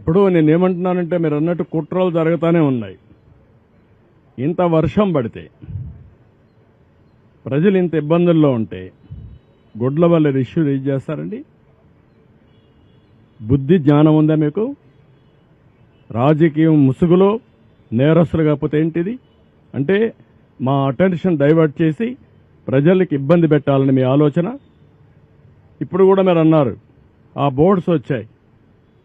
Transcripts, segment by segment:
ఇప్పుడు నేను ఏమంటున్నానంటే మీరు అన్నట్టు కుట్రలు జరుగుతూనే ఉన్నాయి. ఇంత వర్షం పడితే ప్రజలు ఇంత ఇబ్బందుల్లో ఉంటే గుడ్ల వల్ల ఇష్యూ రేజ్ చేస్తారండి? బుద్ధి జ్ఞానం ఉందా మీకు? రాజకీయం ముసుగులో నేరస్తులు కాకపోతే ఏంటిది? అంటే మా అటెన్షన్ డైవర్ట్ చేసి ప్రజలకు ఇబ్బంది పెట్టాలని మీ ఆలోచన? ఇప్పుడు కూడా మీరు అన్నారు ఆ బోర్డ్స్ వచ్చాయి.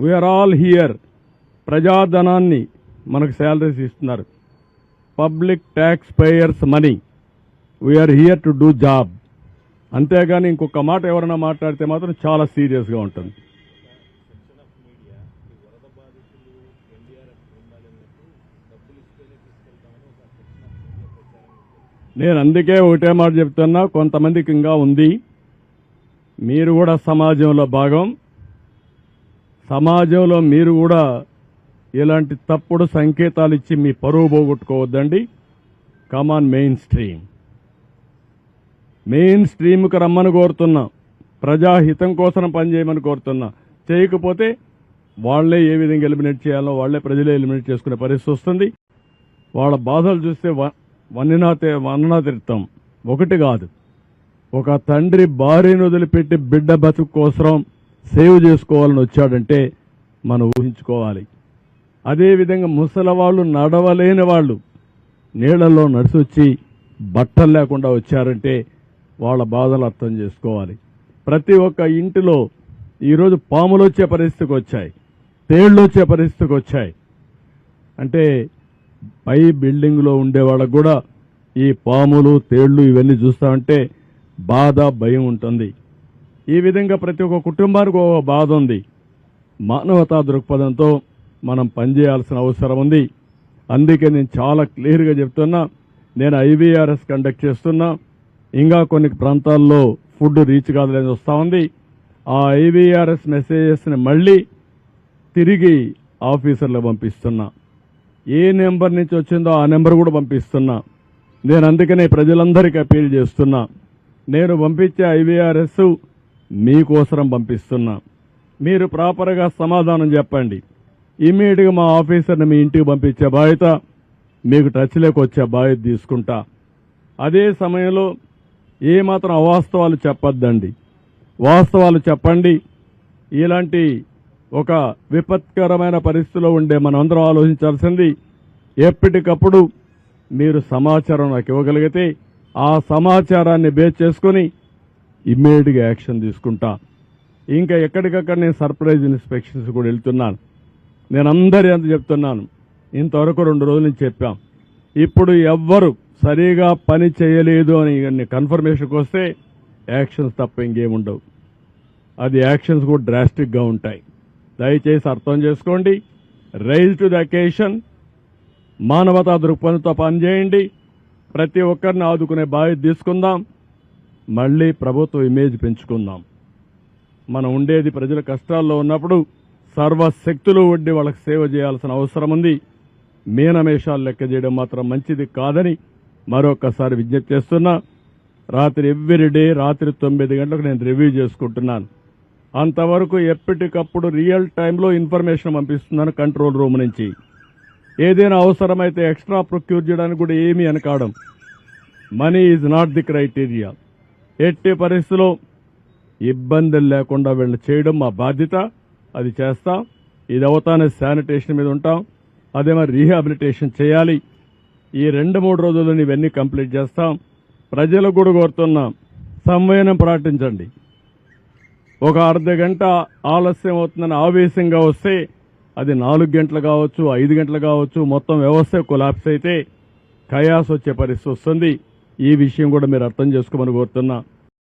we're all here ప్రజాధనాన్ని మనకు శాలరీస్ ఇస్తున్నారు. Public tax payers money we're here to do job అంతేగాని ఇంకొక మాట ఎవరైనా మాట్లాడితే మాత్రం చాలా సీరియస్గా ఉంటుంది. నేను అందుకే ఒకటే మాట చెప్తున్నా కొంతమందికి ఇంకా ఉంది. మీరు కూడా సమాజంలో భాగం. సమాజంలో మీరు కూడా ఇలాంటి తప్పుడు సంకేతాలు ఇచ్చి మీ పరువు పోగొట్టుకోవద్దండి. Come on main stream main స్ట్రీమ్కి రమ్మని కోరుతున్నా. ప్రజాహితం కోసం పనిచేయమని కోరుతున్నా. చేయకపోతే వాళ్ళే ఏ విధంగా ఎలిమినేట్ చేయాలో వాళ్ళే ప్రజలే ఎలిమినేట్ చేసుకునే పరిస్థితి వస్తుంది. వాళ్ళ బాధలు చూస్తే వ- వన్నినా తే- ఒకటి కాదు. ఒక తండ్రి భార్యను వదిలిపెట్టి బిడ్డ బతుకు కోసం సేవ్ చేసుకోవాలని వచ్చాడంటే మనం ఊహించుకోవాలి. అదేవిధంగా ముసలి వాళ్ళు నడవలేని వాళ్ళు నీళ్ళలో నడిచొచ్చి బట్టలు లేకుండా వచ్చారంటే వాళ్ళ బాధలు అర్థం చేసుకోవాలి. ప్రతి ఒక్క ఇంటిలో ఈరోజు పాములు వచ్చే పరిస్థితికి వచ్చాయి. తేళ్ళు వచ్చే పరిస్థితికి వచ్చాయి. అంటే పై బిల్డింగ్లో ఉండే వాళ్ళకు కూడా ఈ పాములు తేళ్ళు ఇవన్నీ చూస్తామంటే బాధ భయం ఉంటుంది. ఈ విధంగా ప్రతి ఒక్క కుటుంబానికి ఒక బాధ ఉంది. మానవతా దృక్పథంతో మనం పనిచేయాల్సిన అవసరం ఉంది. అందుకే నేను చాలా క్లియర్గా చెప్తున్నా నేను ఐవీఆర్ఎస్ కండక్ట్ చేస్తున్నా. ఇంకా కొన్ని ప్రాంతాల్లో ఫుడ్ రీచ్ కాదని వస్తూ ఉంది. ఆ ఐవీఆర్ఎస్ మెసేజెస్ని మళ్ళీ తిరిగి ఆఫీసర్లు పంపిస్తున్నా. ఏ నెంబర్ నుంచి వచ్చిందో ఆ నెంబర్ కూడా పంపిస్తున్నా. నేను అందుకనే ప్రజలందరికీ అపీల్ చేస్తున్నా. నేను పంపించే ఐవీఆర్ఎస్ మీకోసరం పంపిస్తున్నా. మీరు ప్రాపర్గా సమాధానం చెప్పండి. ఇమీడియట్గా మా ఆఫీసర్ని మీ ఇంటికి పంపించే బాధ్యత మీకు టచ్లోకి వచ్చే బాధ్యత తీసుకుంటా. అదే సమయంలో ఏమాత్రం అవాస్తవాలు చెప్పొద్దండి. వాస్తవాలు చెప్పండి. ఇలాంటి ఒక విపత్కరమైన పరిస్థితిలో ఉండే మనమందరం ఆలోచించాల్సింది ఎప్పటికప్పుడు మీరు సమాచారం నాకు ఇవ్వగలిగితే ఆ సమాచారాన్ని బేస్ చేసుకుని ఇమ్మీడియట్గా యాక్షన్ తీసుకుంటా. ఇంకా ఎక్కడికక్కడ నేను సర్ప్రైజ్ ఇన్స్పెక్షన్స్ కూడా వెళ్తున్నాను. నేను అందరి అంత చెప్తున్నాను. ఇంతవరకు రెండు రోజుల నుంచి చెప్పాం. ఇప్పుడు ఎవ్వరు సరిగా పని చేయలేదు అని కన్ఫర్మేషన్కి వస్తే యాక్షన్స్ తప్ప ఇంకేముండవు అది యాక్షన్స్ కూడా డ్రాస్టిక్గా ఉంటాయి. దయచేసి అర్థం చేసుకోండి. Rise to the occasion. మానవతా దృక్పథంతో పనిచేయండి. ప్రతి ఒక్కరిని ఆదుకునే బాధ్యత తీసుకుందాం. మళ్ళీ ప్రభుత్వ ఇమేజ్ పెంచుకుందాం. మనం ఉండేది ప్రజల కష్టాల్లో ఉన్నప్పుడు సర్వశక్తులు వడ్డి వాళ్ళకి సేవ చేయాల్సిన అవసరం ఉంది. మీనమేషాలు లెక్క చేయడం మాత్రం మంచిది కాదని మరొకసారి విజ్ఞప్తి చేస్తున్నా. రాత్రి ఎవ్రీ డే రాత్రి తొమ్మిది గంటలకు నేను రివ్యూ చేసుకుంటున్నాను. అంతవరకు ఎప్పటికప్పుడు రియల్ టైంలో ఇన్ఫర్మేషన్ పంపిస్తున్నాను కంట్రోల్ రూమ్ నుంచి. ఏదైనా అవసరమైతే ఎక్స్ట్రా ప్రొక్యూర్ చేయడానికి కూడా ఏమీ అనకాడం money is not the criteria. ఎట్టి పరిస్థితిలో ఇబ్బందులు లేకుండా వీళ్ళు చేయడం మా బాధ్యత. అది చేస్తాం. ఇది అవుతానే శానిటేషన్ మీద ఉంటాం. అదే మరి రీహాబిలిటేషన్ చేయాలి. ఈ రెండు మూడు రోజుల్లో ఇవన్నీ కంప్లీట్ చేస్తాం. ప్రజలకు కూడా కోరుతున్నాం సంవయనం పాటించండి ఒక అర్ధ గంట ఆలస్యం అవుతుందని ఆవేశంగా వస్తే అది నాలుగు గంటలు కావచ్చు ఐదు గంటలు కావచ్చు మొత్తం వ్యవస్థ కొలాప్స్ అయితే కయాస్ వచ్చే పరిస్థితి వస్తుంది. ఈ విషయం కూడా మీరు అర్థం చేసుకోమని కోరుతున్నా.